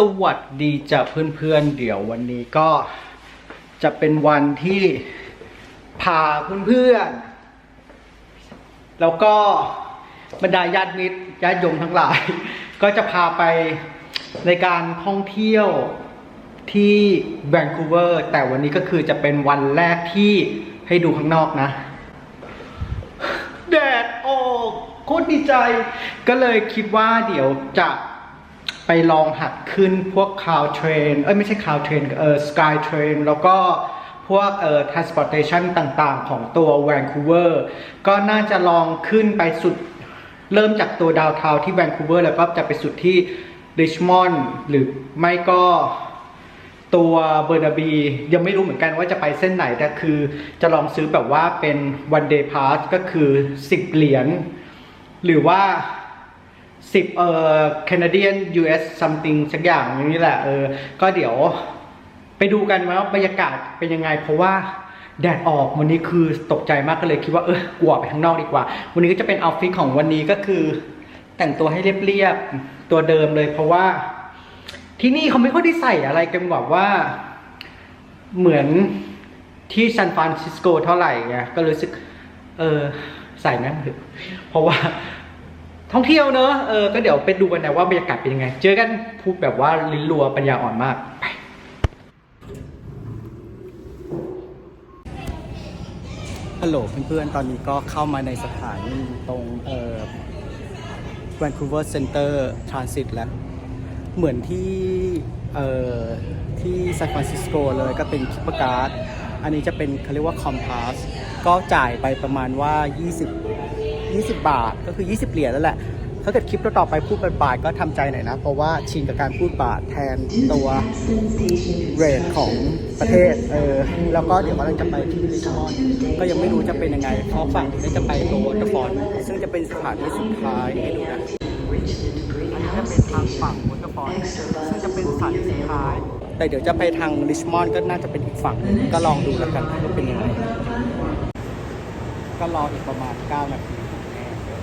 สวัสดีจ้ะเพื่อนๆ เดี๋ยววันนี้ก็จะเป็นวันที่พาเพื่อนๆ แล้วก็บรรดาญาติมิตรญาติโยมทั้งหลาย ก็จะพาไปในการท่องเที่ยวที่แวนคูเวอร์แต่วันนี้ก็คือจะเป็นวันแรกที่ให้ดูข้างนอกนะ แดดออกโคตรดีใจ ก็เลยคิดว่าเดี๋ยวจะ ไปลองหัดขึ้นพวกคาวเทรนเอ้ยไม่ใช่คาวเทรนเออสกายเทรนแล้วก็พวกเอ่อ transportation ต่างๆ ของตัวแวนคูเวอร์ก็น่าจะลองขึ้นไปสุด เริ่มจากตัวดาวเทาที่แวนคูเวอร์แล้วก็จะไปสุดที่ริชมอนด์หรือไม่ก็ตัวเบอร์นาบียังไม่รู้เหมือนกันว่าจะไปเส้นไหน แต่คือจะลองซื้อแบบว่าเป็น one day pass ก็คือ 10 เหรียญหรือว่า 10เอ่อ Canadian US something สักอย่างอย่างนี้แหละเออ ก็เดี๋ยวไปดูกันว่าบรรยากาศเป็นยังไง เพราะว่าแดดออกวันนี้คือตกใจมากก็เลยคิดว่าเออกลัวไปข้างนอกดีกว่า วันนี้ก็จะเป็นเอาฟิตของวันนี้ก็คือ แต่งตัวให้เรียบๆตัวเดิมเลย เพราะว่าที่นี่เขาไม่ค่อยได้ใส่อะไรกันแบบว่าเหมือนที่ซานฟรานซิสโกเท่าไหร่ไงก็รู้สึกเออใส่แม่งเถอะเพราะว่า ท่องเที่ยวเนอะเออก็เดี๋ยวไปดูกันนะว่าบรรยากาศเป็นยังไง เจอกันพูดแบบว่าลิ้นรัวปัญญาอ่อนมากไปฮัลโหลเพื่อนๆ ตอนนี้ก็เข้ามาในสถานีตรงเอ่อ Vancouver Center Transit แล้ว เหมือนที่เอ่อที่ซานฟรานซิสโกเลยก็เป็นคิปการ์ดอันนี้จะเป็นเขาเรียกว่าคอมพาสก็จ่ายไปประมาณว่า 20 20 บาท ก็คือ 20 เหรียญแล้วแหละ ถ้าเกิดคลิปต่อไปพูดเป็นบาทก็ทำใจหน่อยนะ เพราะว่าชินกับการพูดบาทแทนตัวเรทของประเทศ เออ แล้วก็เดี๋ยวกำลังจะไปที่ลิชมอนด์ก็ยังไม่รู้จะเป็นยังไง เพราะฝั่งนี้จะไปตัวอเตอร์ฟอนซึ่งจะเป็นสถานที่สุดท้ายให้ดูนะอันนี้จะเป็นทางฝั่งวอเตอร์ฟอนซึ่งจะเป็นสถานที่สุดท้าย แต่เดี๋ยวจะไปทางริชมอนด์ก็น่าจะเป็นอีกฝั่งหนึ่งก็ลองดูแล้วกันว่าเป็นยังไงก็รออีกประมาณ 9 นาทีแน่เดี๋ยว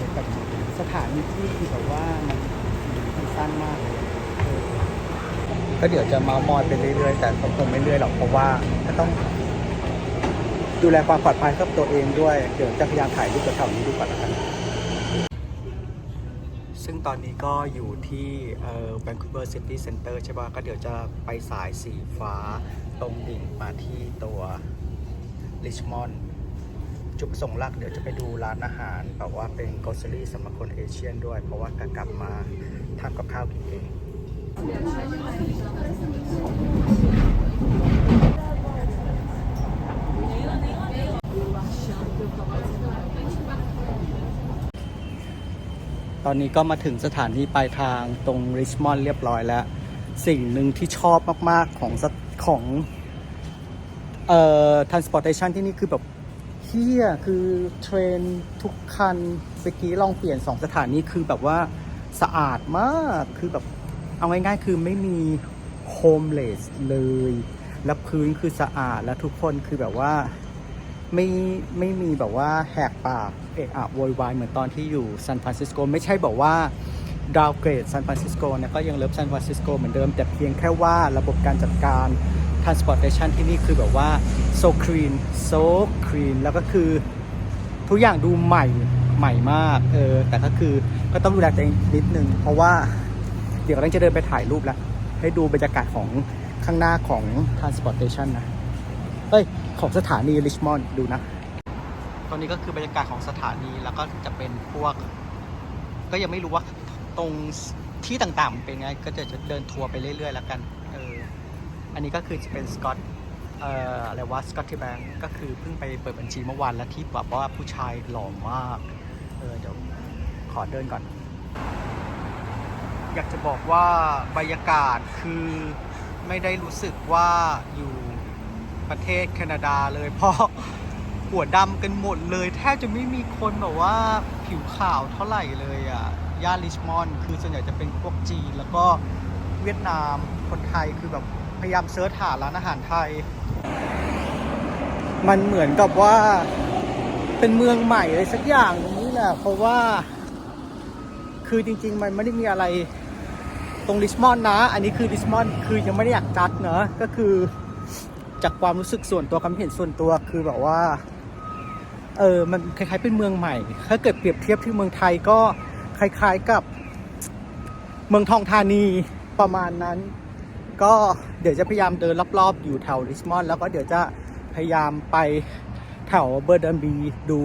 ดูแบบ สถานีที่คือแบบว่ามันมันสั้นมากเลยเออก็เดี๋ยวจะเมามอยไปเรื่อยๆ แต่คงไม่เรื่อยหรอกเพราะว่าก็ต้อง ดูแลความปลอดภัยกับตัวเองด้วย เดี๋ยวจะพยายามถ่ายรูปกับแถวนี้ดูก่อนแล้วกันซึ่งตอนนี้ก็อยู่ที่เอ่อ Vancouver City Center ใช่ป่ะก็เดี๋ยวจะไปสายสีฟ้าตรงดิ่งมาที่ตัว Richmond จุดประสงค์หลักเดี๋ยวจะไปดูร้านอาหารแบบว่าเป็น grocery สำหรับคนเอเชียนด้วย เพราะว่ากกลับมาทำกับข้าวกินเองตอนนี้ก็มาถึงสถานีปลายทางตรงริชมอนด์เรียบร้อยแล้ว สิ่งหนึ่งที่ชอบมาก ๆ ของของเอ่อ transportation ที่นี่คือแบบ เฮียคือเทรนทุกคันเมื่อกี้ลองเปลี่ยนสองสถานีคือแบบว่าสะอาดมากคือแบบเอาง่ายๆคือไม่มีโฮมเลสเลย แล้วพื้นคือสะอาดแล้วทุกคนคือแบบว่าไม่ไม่มีแบบว่าแหกปากเอะอะโวยวายเหมือนตอนที่อยู่ซานฟรานซิสโกไม่ใช่บอกว่าดาวเกรดซานฟรานซิสโกเนี่ยก็ยังเลิฟซานฟรานซิสโกเหมือนเดิมแต่เพียงแค่ว่าระบบการจัดการ transportation ที่นี่คือแบบว่า so clean so clean แล้วก็คือทุกอย่างดูใหม่ใหม่มาก เออ แต่ก็คือก็ต้องดูแลตัวเองนิดนึง เพราะว่าเดี๋ยวเราจะเดินไปถ่ายรูปแล้ว ให้ดูบรรยากาศของข้างหน้าของ transportation นะ เอ้ย ของสถานีริชมอนด์ดูนะ ตอนนี้ก็คือบรรยากาศของสถานีแล้วก็จะเป็นพวก ก็ยังไม่รู้ว่าตรงที่ต่างๆเป็นไง ก็จะจะเดินทัวร์ไปเรื่อยๆแล้วกัน อันนี้ก็คือจะเป็นสกอตเอ่ออะไรวะสกอตที่แบงก์ก็คือเพิ่งไปเปิดบัญชีเมื่อวานแล้วที่แบบว่าผู้ชายหล่อมากเออเดี๋ยวขอเดินก่อน อยากจะบอกว่าบรรยากาศคือไม่ได้รู้สึกว่าอยู่ประเทศแคนาดาเลยเพราะหัวดำกันหมดเลย แทบจะไม่มีคนแบบว่าผิวขาวเท่าไหร่เลยอะย่านริชมอนด์คือส่วนใหญ่จะเป็นพวกจีน แล้วก็เวียดนามคนไทยคือแบบ พยายามเซิร์ชหาร้านอาหารไทย มันเหมือนกับว่าเป็นเมืองใหม่เลยสักอย่างตรงนี้แหละเพราะว่า คือจริง ๆ มันไม่ได้มีอะไรตรงริชมอนนะ อันนี้คือริชมอนคือยังไม่ได้อยากจัดเนอะก็คือจากความรู้สึกส่วนตัวความเห็นส่วนตัวคือแบบว่า เออมันคล้ายๆเป็นเมืองใหม่ ถ้าเกิดเปรียบเทียบที่เมืองไทยก็คล้าย ๆกับเมืองทองธานีประมาณนั้น ก็เดี๋ยวจะพยายามเดินรอบๆ อยู่แถวริชมอนด์แล้วก็เดี๋ยวจะพยายามไปแถวเบอร์เดนบีดู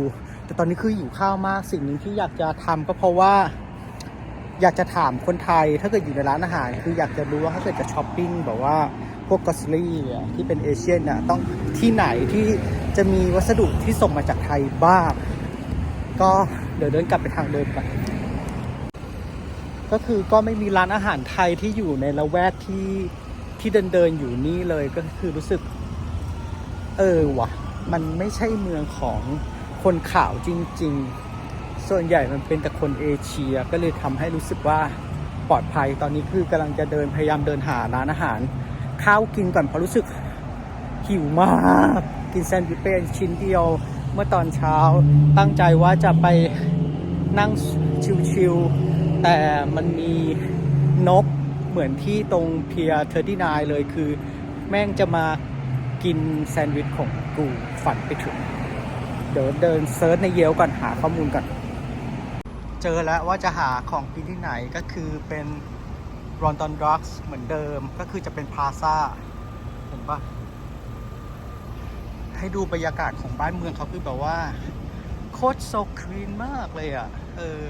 แต่ตอนนี้คืออยู่ข้าวมากสิ่งหนึ่งที่อยากจะทำก็เพราะว่า อยากจะถามคนไทยถ้าเกิดอยู่ในร้านอาหาร คืออยากจะรู้ว่าถ้าเกิดจะช้อปปิ้งแบบว่าพวกกอสลี่ที่เป็นเอเชียนน่ะต้องที่ไหนที่จะมีวัสดุที่ส่งมาจากไทยบ้างก็เดี๋ยวเดินกลับไปทางเดิมกันก็คือก็ไม่มีร้านอาหารไทยที่อยู่ในละแวกที่ ที่เดินเดินอยู่นี่เลยก็คือรู้สึก เออว่ะมันไม่ใช่เมืองของคนขาวจริง ๆ ส่วนใหญ่มันเป็นแต่คนเอเชียก็เลยทำให้รู้สึกว่าปลอดภัยตอนนี้คือกำลังจะเดินพยายามเดินหาร้านอาหาร ข้าวกินก่อนเพราะรู้สึกหิวมาก กินแซนด์วิชเป็นชิ้นเดียวเมื่อตอนเช้าตั้งใจว่าจะไปนั่งชิวๆแต่มันมีนก เหมือนที่ตรงเพียเทอร์ดี้นเลยคือ แม่งจะมากินแซนด์วิชของกูฝันไปถึง เดี๋ยวเดินเซิร์ชในเยลก่อนหาข้อมูลก่อน เจอแล้วว่าจะหาของกินที่ไหนก็คือเป็นรอนตอนดรักส์เหมือนเดิมก็คือจะเป็นพาซ่าเห็นปะให้ดูบรรยากาศของบ้านเมืองเขาคือแบบว่า โคตรโซคลีนมากเลยอะ เออ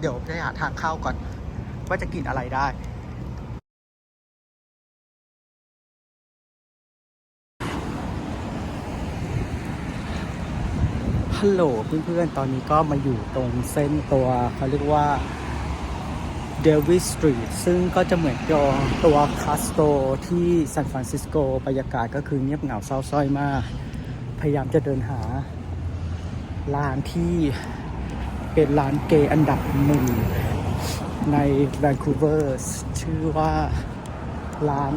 เดี๋ยวจะหาทางเข้าก่อน ว่าจะกินอะไรได้ฮัลโหลเพื่อนๆ ตอนนี้ก็มาอยู่ตรงเส้นตัวเขาเรียกว่าเดวิสสตรีทซึ่งก็จะเหมือนกับตัวคาสโตที่ซานฟรานซิสโกบรรยากาศก็คือเงียบเหงาเศร้าส้อยมาก พยายามจะเดินหาร้านที่ เป็นร้านเกย์อันดับหนึ่งในแวนคูเวอร์ชื่อว่าร้าน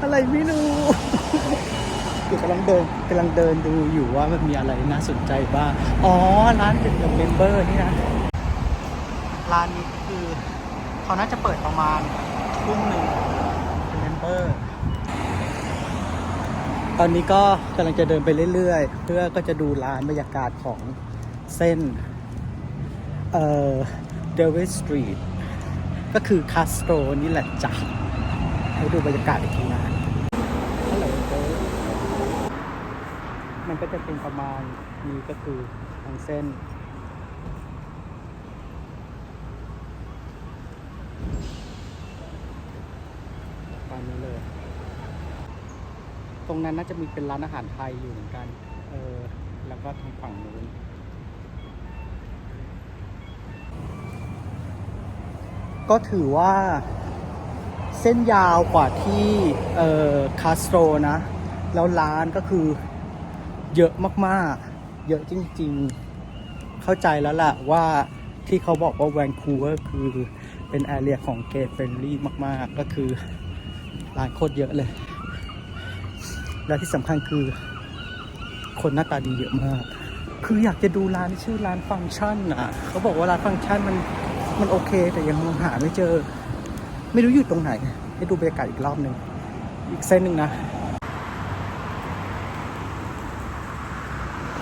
อะไรไม่รู้คือกำลังเดินกำลังเดินดูอยู่ว่ามันมีอะไรน่าสนใจบ้าง อ๋อ ร้านเป็นเมมเบอร์นี่นะ ร้านนี้คือเขาน่าจะเปิดประมาณทุ่มหนึ่งเป็นเมมเบอร์ ตอนนี้ก็กำลังจะเดินไปเรื่อยๆ เพื่อก็จะดูร้านบรรยากาศของเส้น เอ่อเดวิสสตรีทก็คือคาสโตรนี่แหละจ้ะให้ดูบรรยากาศอีกทีนะฮัลโหลเมันก็จะเป็นประมาณนี้ก็คือทางเส้นตามนี้เลย ตรงนั้นน่าจะมีเป็นร้านอาหารไทยอยู่เหมือนกัน เออ แล้วก็ทางฝั่งนู้น ก็ถือว่าเส้นยาวกว่าที่เอ่อคาสโตรนะ แล้วร้านก็คือเยอะมากๆ เยอะจริงๆ เข้าใจแล้วล่ะว่าที่เขาบอกว่าแวนคูเวอร์คือเป็นแอเรียของเกย์เฟรนลี่มากๆ ก็คือร้านโคตรเยอะเลย และที่สำคัญคือคนหน้าตาดีเยอะมาก คืออยากจะดูร้านชื่อร้านฟังก์ชันอะ เขาบอกว่าร้านฟังก์ชันมัน มันโอเค แต่ยังมองหาไม่เจอ ไม่รู้อยู่ตรงไหน ให้ดูบรรยากาศอีกรอบหนึ่งอีกเส้นหนึ่งนะ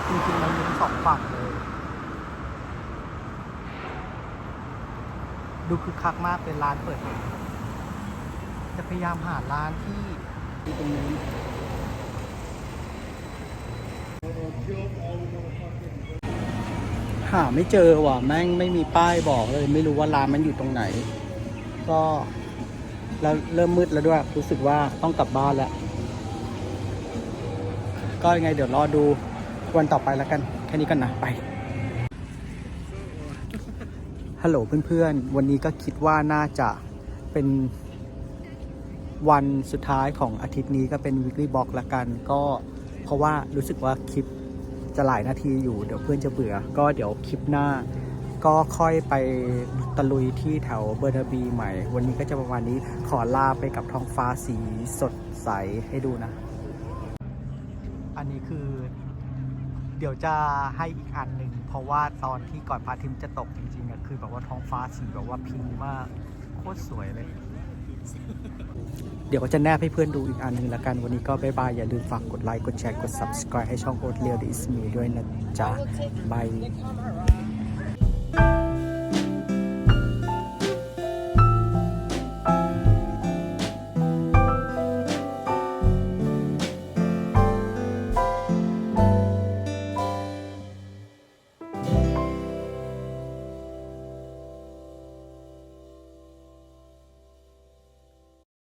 จริงๆมันมีสองฝั่งเลย ดูคึกคักมากเป็นร้านเปิดจะพยายามหาร้านที่อยู่ตรงนี้ หาไม่เจอว่ะแม่งไม่มีป้ายบอกเลย ไม่รู้ว่าร้านมันอยู่ตรงไหน ก็แล้วเริ่มมืดแล้วด้วย รู้สึกว่าต้องกลับบ้านแล้ว ก็ยังไงเดี๋ยวรอดูวันต่อไปแล้วกัน แค่นี้กันนะไปฮัลโหลเพื่อนๆ วันนี้ก็คิดว่าน่าจะเป็นวันสุดท้ายของอาทิตย์นี้ก็เป็น weekly block ละกัน ก็เพราะว่ารู้สึกว่าคลิป จะหลายนาทีอยู่เดี๋ยวเพื่อนจะเบื่อ ก็เดี๋ยวคลิปหน้า ก็ค่อยไปตะลุยที่แถวเบอร์นาบีใหม่ วันนี้ก็จะประมาณนี้ขอลาไปกับท้องฟ้าสีสดใสให้ดูนะ อันนี้คือ เดี๋ยวจะให้อีกอันหนึ่งเพราะว่าตอนที่ก่อนพระอาทิตย์จะตกจริงๆอะคือแบบว่าท้องฟ้าสีแบบว่าพิงมากโคตรสวยเลย เดี๋ยวก็จะแนบให้เพื่อนดูอีกอันหนึ่งละกัน วันนี้ก็บายบาย อย่าลืมฝากกดไลค์ กดแชร์ กด subscribe ให้ช่องโอ๊ตเลียวดิสมีด้วยนะจ๊ะบาย